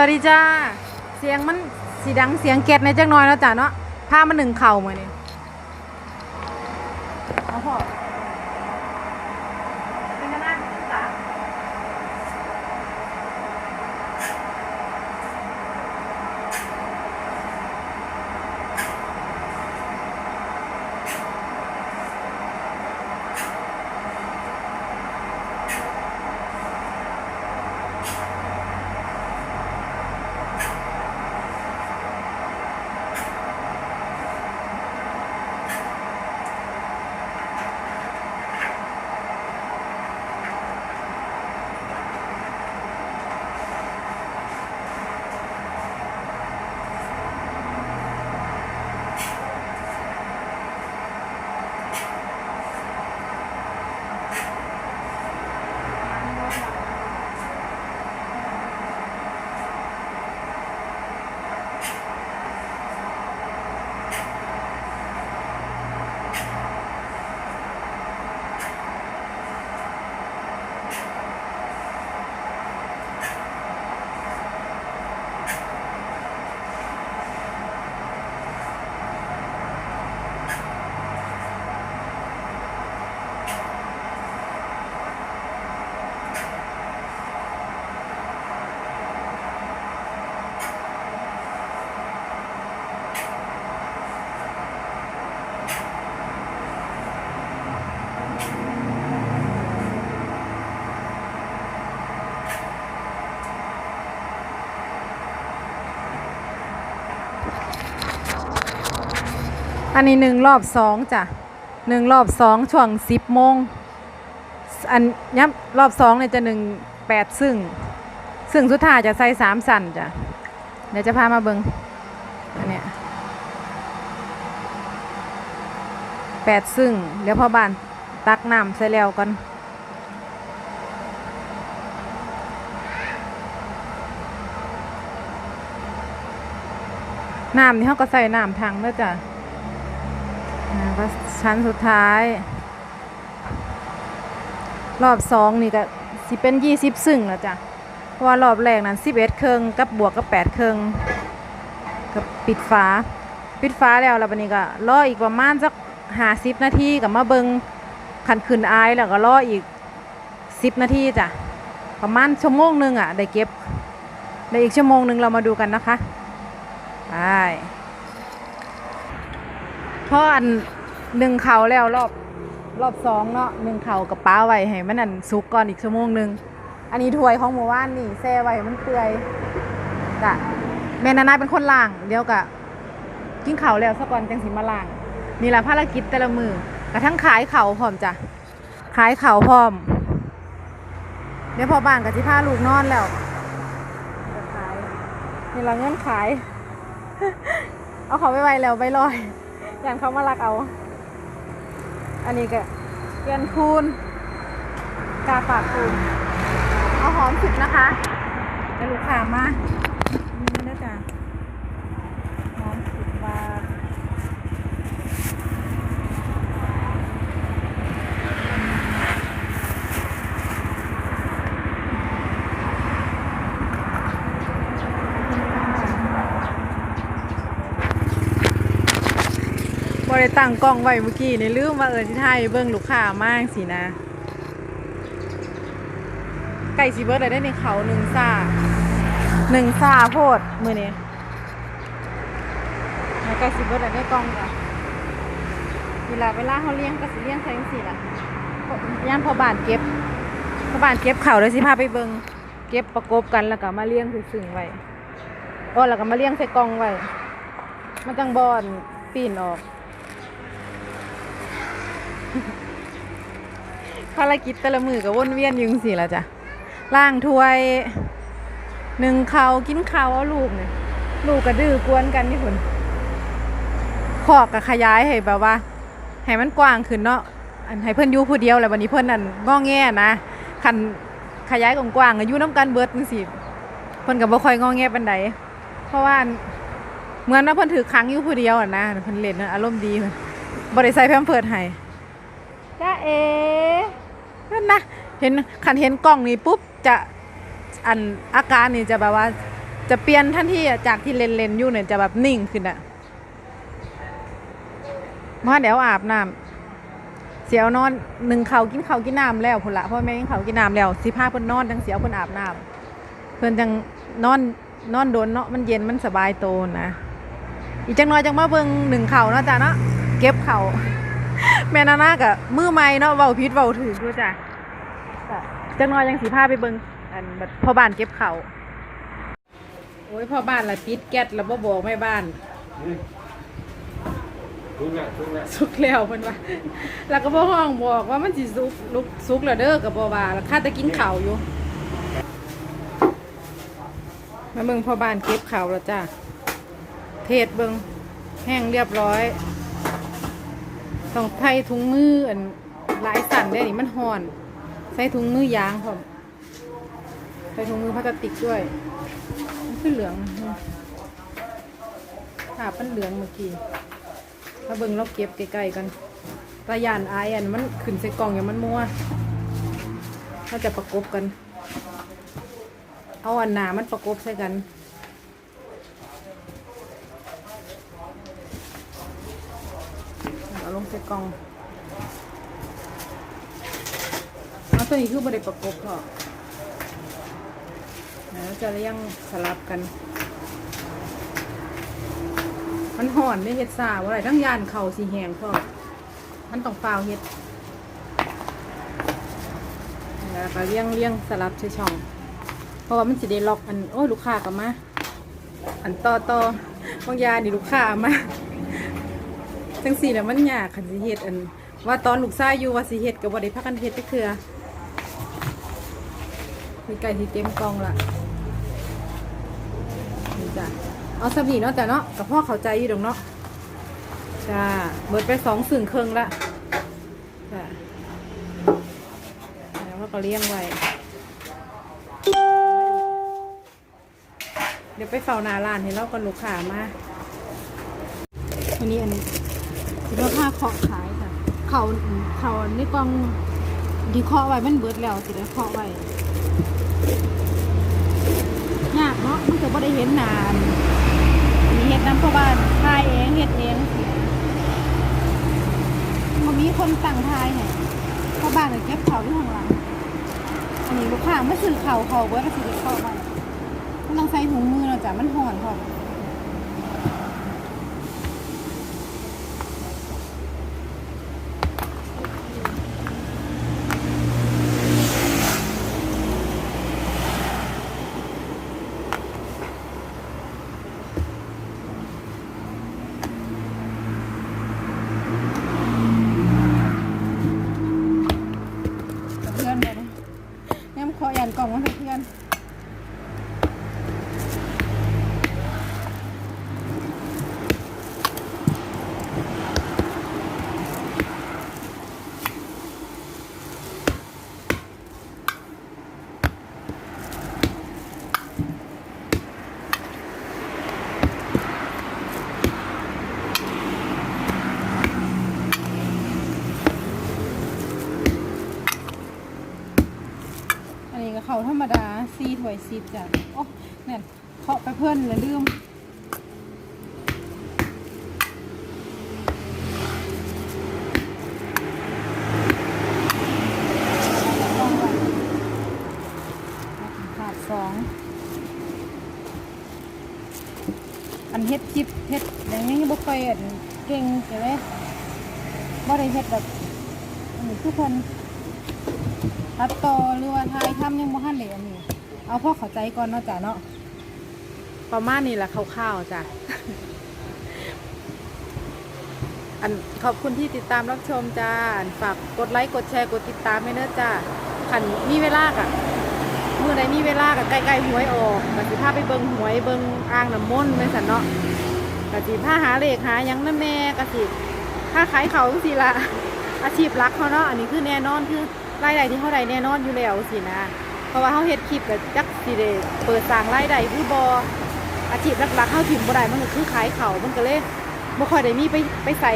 วัสดีจ้า เสียงมันสีดังเสียงเก็ดในจักหน้อยแล้วจ้ะเนาะผ้ามันหนึ่งเข่ามาเนี่ยพ่อเป็นกันนะจ้ะ อันนี้หนึ่งรอบสองจ้ะหนึ่งรอบสองช่วงสิบโมงอันย้ำรอบสองเนี่ยจะหนึ่งแปดซึ่ง ซึ่งสุดท้ายจะใส่สามสั่นจ้ะเดี๋ยวจะพามาเบิงอันเนี้ยแปดซึ่งเดี๋ยวพ่อบ้านตักน้ำใส่แล้วก่อนน้ำนี่เขาก็ใส่น้ำทังแล้วจ้ะ ก็ชั้นสุดท้าย รอบสองนี่ก็สิเป็นยี่สิบซึ่งแล้วจ้ะเพราะว่ารอบแรกนั้นสิบเอ็ดเครื่องกับบวกกับแปดเครื่องกับปิดฝาปิดฝาแล้วแล้วบันนี้ก็รออีกประมาณสักห้าสิบนาทีกับมาเบิงขันขึ้นอายแล้วก็รออีกสิบนาทีจ้ะประมาณชั่วโมงหนึ่งอะได้เก็บได้อีกชั่วโมงหนึ่งเรามาดูกันนะคะไป เพราะอันหนึ่งเขาแล้วรอบรอบสองเนาะหนึ่งเขากับป้าไว้ให้มันนั่นสุกก่อนอีกชั่วโมงหนึ่งอันนี้ถ้วยของหมู่บ้านนี่แซ่ไว้ให้มันเปื่อยจ้ะแม่นานาเป็นคนล่าง เดี๋ยวกะกินเขาแล้วสักก่อนจังสิมาล่าง นี่แหละภารกิจแต่ละมือกระทั่งขายเขาพร้อมจ้ะขายเขาพร้อมเดี๋ยวพอบ้านกับที่พาลูกนอนแล้วจะขายนี่เราเงินขาย เอาเขาไปไว้แล้วไปลอย ยันเขามาลักเอา อันนี้ก็เกียนคูนกาฝากคูนเอาหอมสุดนะคะให้ลูกค้ามานี่นะจ๊ะหอมสุดบาทบริ ตั้งกล้องไว้เมื่อกี้ในลืมว่าเออที่ไทยเบิ้งลูกค้ามากสินะ ไก่สีเบิร์ดได้ในเขาหนึ่งซาหนึ่งซาโพดมือนี้ไก่สีเบิร์ดได้กล้องจ้ะเวลาเวลาเขาเลี้ยงก็สิเลี้ยงใส่สี่ละย่านพอบานเก็บพอบานเก็บเขาเลยสิพาไปเบิงเก็บประกบกันแล้วก็มาเลี้ยงสึ่งไว้โอ้แล้วก็มาเลี้ยงใส่กล่องไว้มันจังบอนปีนออก ภารกิจแต่ละมือก็วนเวียนยึงสิละจ้ะล่างถ้วยหนึ่งเขากินข้าวเอาลูกเนี่ยลูกก็ดื้อกวนกันที่ผุนขอกกับขยายให้แบบว่าให้มันกว้างขึ้นเนาะอันให้เพิ่อนยู่ผู้เดียวแหละวันนี้เพิ่นนั่นง้อแง่นะคันขยายกว้างๆอยู่น้ำกันเบิดจังซี่เพิ่อนก็บ่ค่อยง้อแง่ปานใดเพราะว่าเหมือนว่าเพิ่อนถือค้างอยู่ผู้เดียวอะนะเพิ่อนเล่นน่ะอารมณ์ดีเพิ่นบ่ได้ใส่มเพิร์สให้จ้าเอ นั่นนะเห็นขันเห็นกล้องนี้ปุ๊บจะอันอาการนี่จะแบบว่า จะเปลี่ยนทันทีจากที่เลนเลนอยู่เนี่ยจะแบบนิ่งขึ้นอะมาเดี๋ยวอาบน้ำเสียวนอนหนึ่งเขากินเขากินน้ำแล้วพุ่นละพ่อแม่กินเขากินน้ำแล้วสิพาเพิ่นนอนจังเสียวเพิ่นอาบน้ำเพิ่นจังนอนนอนโดนเนาะมันเย็นมันสบายโตนะอีกจังน้อยจังมาเบิ่งหนึ่งเขาเนาะจ้ะเนาะเก็บเข่า แม่นานากับมือใหม่เนาะเว้าพิษเว้าถือด้วยจ้ะจ้ะจังน้อยยังสีผ้าไปเบิ่งอันแบบพ่อบ้านเก็บเขาโอ้ยพ่อบ้านละปิดแก๊สแล้วบ่บอกแม่บ้านทุกแล้วทุกแล้วสุกแล้วเพิ่นว่า แล้วก็บ่ห้องบอกว่ามันสิสุกลุกสุกแล้วเด้อก็บ่ว่าแล้วข้าแต่กินข้าวอยู่มาเบิ่งพ่อบ้านเก็บข้าวแล้วจ้ะเทศเบิ่งแห้งเรียบร้อย ต้องใส่ถุงมืออันหลายสั่นได้นี่มันห่อน ใส่ถุงมือยางพร้อมใส่ถุงมือพลาสติกด้วยมันคือเหลืองภาพมันเหลืองเมื่อกี้มาเบิ่งเราเก็บใกล้ๆกันตายานอายอันมันขึ้นใส่กล่องอย่างมันมัวถ้าจะประกบกัน เอาอันหนามันประกบใส่กัน เอา ลงใส่กล่องเอาตัวนี้คือบริประกบพอแล้วจะเลี้ยงสลับกัน มันห่อนไม่เฮ็ดซาว่าอะไรทั้งยานเข่าสีแหงพอมันต้องเปล่าเฮ็ดแล้วก็เลี้ยงเลี้ยงสลับใช้ช่อง เพราะว่ามันสิได้ล็อกอัน โอ้ลูกค้ากลับมา อันต่อต่อบางยานี่ลูกค้ามา จังสี่แล้วมันยากคันสิเฮ็ดอัน ว่าตอนลูกชายอยู่ว่าสิเฮ็ดกับบ่ได้พักกันเฮ็ดกเทื่อมีไก่ที่เต็มกล่องละนี่จ้ะเอาสบีเนาะแต่เนาะกับพ่อเข้าใจอยู่ดอกเนาะจ้าเบิดไปสองสึ่งเครื่องละจ้ะแล้วเราก็เลี้ยงไว้เดี๋ยวไปเฝ้านาร้านให้เรากันลูกค้ามาอันนี้อัน นี้สิราคาเคาะขายค่ะเขาเขาในกล่องที่เคาะไว้มันเบิดแล้วสิได้เคาะไว้ยากเนาะมันจะบ่ได้เห็นนานมีเฮ็ดน้ำพ่อบ้านทายเองเฮ็ดเองมันมีคนสั่งทายเนี่ยพ่อบ้านเลยเก็บเขาที่ข้างหลังอันนี้ลูกค้าไม่ซื้อเขาเขาเบิดก็สิได้เคาะไว้มันต้องใส่ถุงมือเนาะจ้ะมันห่อนพอ ย่ำคอยันกล่องมันะเพื่อนอันนี้ก็เขาธรรมดา ซีถวยซีจ้ะโอ้เนี่ยเคาะไปเพื่อนเลยลืมขาดสองอันเฮ็ดจิบเฮ็ดอย่างนี้บ่ค่อยเก่งใช่ไหมบ่ได้เฮ็ดแบบอันนี้ทุกคนตัดต่อหรือว่าทายทำยังบ่ทันได้อันนี้ เอาพ่อเข้าใจก่อนเนาะจ้ะเนาะประมาณนี้แหละคร่าวๆจ้ะอันขอบคุณที่ติดตามรับชมจ้าฝากกดไลค์กดแชร์กดติดตามให้เด้อจ้าขันมีเวลากะเมื่อใดมีเวลากะใกล้ๆหวยออกกะสิพาไปเบิงหวยเบิงอ่างน้ำมนต์แม่สันเนาะกะสิพาหาเลขหายังนั่นแน่กะสิค่าขายเขาสิละอาชีพหลักเขาเนาะอันนี้คือแน่นอนคือรายได้ที่เขาได้แน่นอนอยู่แล้วสินะ เพราะว่าเขาเฮ็ดคลิปกับจักสิเดเปิดสร้างรายได้คือบออาชีพหลักๆเขาถิ่มบ่ได้มันก็คือขายเขามันก็เลยบ่ค่อยได้มีไปไปใส่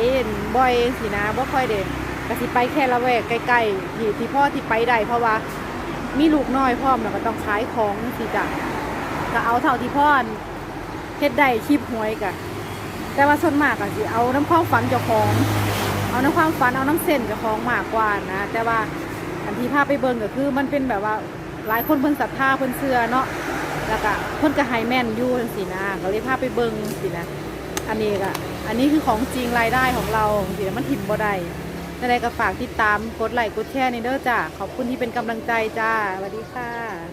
บ่อยสินะบ่ค่อยได้ก็สิไปแค่ละแวกใกล้ๆที่ที่พ่อที่ไปได้เพราะว่ามีลูกน้อยพร้อมแล้วก็ต้องขายของสิจ้ะก็เอาเท่าที่พ่อเฮ็ดได้คลิปหวยกะแต่ว่าส่วนมากก็สิเอาน้ำความฝันเจ้าของ เอาน้ำความฝันเอาน้ำเส้นเจ้าของมากกว่านะ แต่ว่าอันที่พาไปเบิ่งก็คือมันเป็นแบบว่า หลายคนเพิ่นศรัทธาเพิ่นเชื่อเนาะแล้วก็เพิ่นก็ให้แม่นอยู่จังซี่นะก็เลยพาไปเบิ่งสินะอันนี้ก็อันนี้คือของจริงรายได้ของเราสินะมันถิ่มบ่ได้อะไรก็ฝากติดตามกดไลค์กดแชร์ในเด้อจ้าขอบคุณที่เป็นกำลังใจจ้าสวัสดีค่ะ